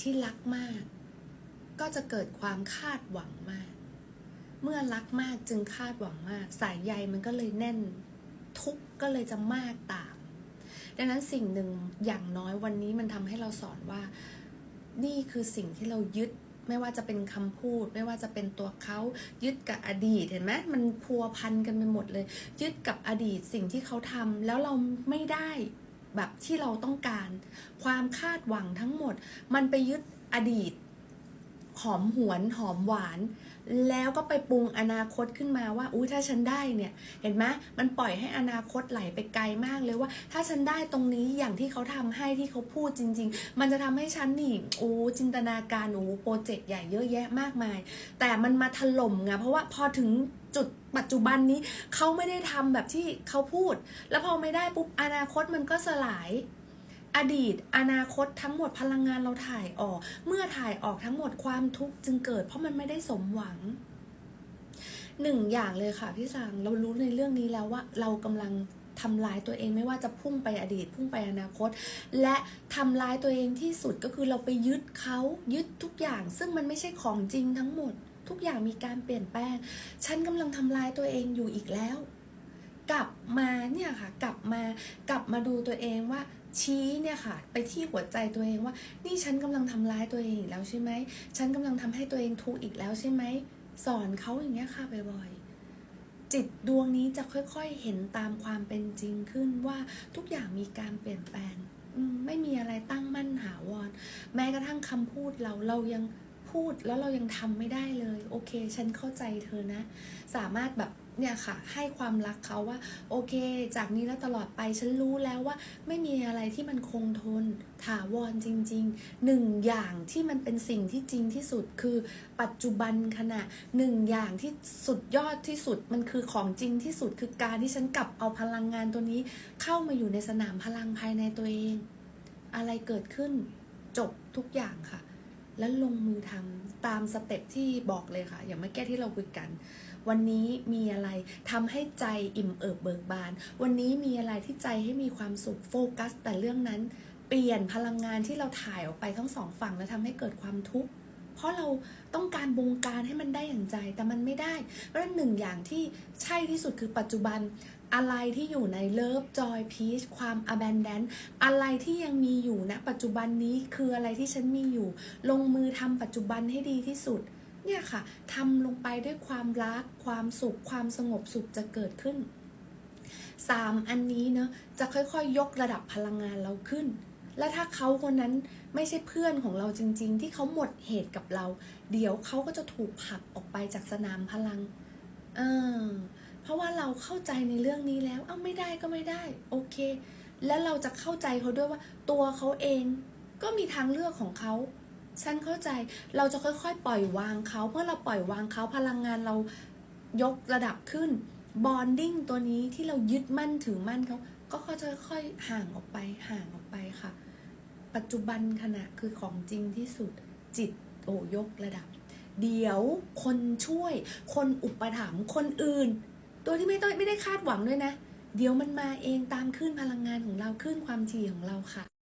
ที่รักมาก ก็จะเกิดความคาดหวังมาก เมื่อรักมากจึงคาดหวังมาก สายใยมันก็เลยแน่น ทุกข์ก็เลยจะมากตาม ดังนั้นสิ่งหนึ่งอย่างน้อยวันนี้มันทำให้เราสอนว่า นี่คือสิ่งที่เรายึดไม่ว่าจะเป็นคำพูด ไม่ว่าจะเป็นตัวเขายึดกับอดีตเห็นไหมมันพัวพันกันไปหมดเลย ยึดกับอดีตสิ่งที่เขาทำแล้วเราไม่ได้แบบที่เราต้องการ ความคาดหวังทั้งหมด มันไปยึดอดีต หอมหวนหอมหวาน แล้วก็ไปปรุงอนาคตขึ้นมาว่าอุ้ยถ้าฉันได้เนี่ยเห็นไหมมันปล่อยให้อนาคตไหลไปไกลมากเลยว่า ถ้าฉันได้ตรงนี้อย่างที่เขาทำให้ที่เขาพูดจริง ๆ มันจะทำให้ฉันนี่โอ้จินตนาการโอ้โปรเจกต์ใหญ่เยอะแยะมากมาย แต่มันมาถล่มไงเพราะว่าพอถึงจุดปัจจุบันนี้เขาไม่ได้ทำแบบที่เขาพูด แล้วพอไม่ได้ปุ๊บอนาคตมันก็สลาย อดีต อนาคตทั้งหมดพลังงานเราถ่ายออก เมื่อถ่ายออกทั้งหมดความทุกข์จึงเกิด เพราะมันไม่ได้สมหวังหนึ่งอย่างเลยค่ะพี่สังเรารู้ในเรื่องนี้แล้วว่า เรากำลังทำลายตัวเองไม่ว่าจะพุ่งไปอดีต พุ่งไปอนาคต และทำลายตัวเองที่สุดก็คือเราไปยึดเขายึดทุกอย่าง ซึ่งมันไม่ใช่ของจริงทั้งหมด ทุกอย่างมีการเปลี่ยนแปลงฉันกำลังทำลายตัวเองอยู่อีกแล้ว กลับมาเนี่ยค่ะ กลับมากลับมาดูตัวเองว่าชี้เนี่ยค่ะ ไปที่หัวใจตัวเองว่า นี่ฉันกำลังทำร้ายตัวเองอีกแล้วใช่ไหมฉันกำลังทำให้ตัวเองทุกข์อีกแล้วใช่ไหมสอนเขาอย่างเงี้ยค่ะบ่อยๆจิตดวงนี้จะค่อยๆเห็นตามความเป็นจริงขึ้นว่าทุกอย่างมีการเปลี่ยนแปลงไม่มีอะไรตั้งมั่นหาวร แม้กระทั่งคำพูดเราเรายังพูดแล้วเรายังทำไม่ได้เลย โอเค ฉันเข้าใจเธอนะ สามารถแบบ เนี่ยค่ะให้ความรักเขาว่า โอเค จากนี้แล้วตลอดไปฉันรู้แล้วว่า ไม่มีอะไรที่มันคงทนถาวรจริงๆหนึ่งอย่างที่มันเป็นสิ่งที่จริงที่สุดคือปัจจุบันขณะหนึ่งอย่างที่สุดยอดที่สุดมันคือของจริงที่สุดคือการที่ฉันกลับเอาพลังงานตัวนี้ เข้ามาอยู่ในสนามพลังภายในตัวเอง อะไรเกิดขึ้นจบทุกอย่างค่ะ แล้วลงมือทำตามสเต็ปที่บอกเลยค่ะ อย่างเมื่อกี้ที่เราคุยกัน วันนี้มีอะไรทำให้ใจอิ่มเอิบเบิกบาน วันนี้มีอะไรที่ใจให้มีความสุขโฟกัส แต่เรื่องนั้นเปลี่ยนพลังงานที่เราถ่ายออกไปทั้งสองฝั่งแล้วทำให้เกิดความทุกข์ ราะเราต้องการบงการให้มันได้อย่างใจแต่มันไม่ได้ เพราะฉะนั้นหนึ่งอย่างที่ใช่ที่สุดคือปัจจุบันอะไรที่อยู่ในเลิฟจอยพีชความ abundant อะไรที่ยังมีอยู่ณปัจจุบันนี้คืออะไรที่ฉันมีอยู่ ลงมือทำปัจจุบันให้ดีที่สุด เนี่ยค่ะทำลงไปด้วยความรัก ความสุข ความสงบสุขจะเกิดขึ้นสามอันนี้เนอะจะค่อยๆยกระดับพลังงานเราขึ้น และถ้าเขาคนนั้นไม่ใช่เพื่อนของเราจริง ๆ ที่เขาหมดเหตุกับเรา เดี๋ยวเขาก็จะถูกผลักออกไปจากสนามพลังเออเพราะว่าเราเข้าใจในเรื่องนี้แล้ว เอ้าไม่ได้ก็ไม่ได้ โอเค แล้วเราจะเข้าใจเขาด้วยว่า ตัวเขาเองก็มีทางเลือกของเขาฉันเข้าใจ เราจะค่อยๆ ปล่อยวางเขา เมื่อเราปล่อยวางเขาพลังงานเรายกระดับขึ้น บอนดิ้งตัวนี้ที่เรายึดมั่นถือมั่นเขาก็เขาจะค่อยๆห่างออกไปห่างออกไปค่ะ ปัจจุบันขณะคือของจริงที่สุดจิตโอยกระดับ เดี๋ยวคนช่วย คนอุปถัมภ์คนอื่น ตัวที่ไม่ต้องไม่ได้คาดหวังด้วยนะ เดี๋ยวมันมาเองตามคลื่นพลังงานของเราคลื่นความถี่ของเราค่ะ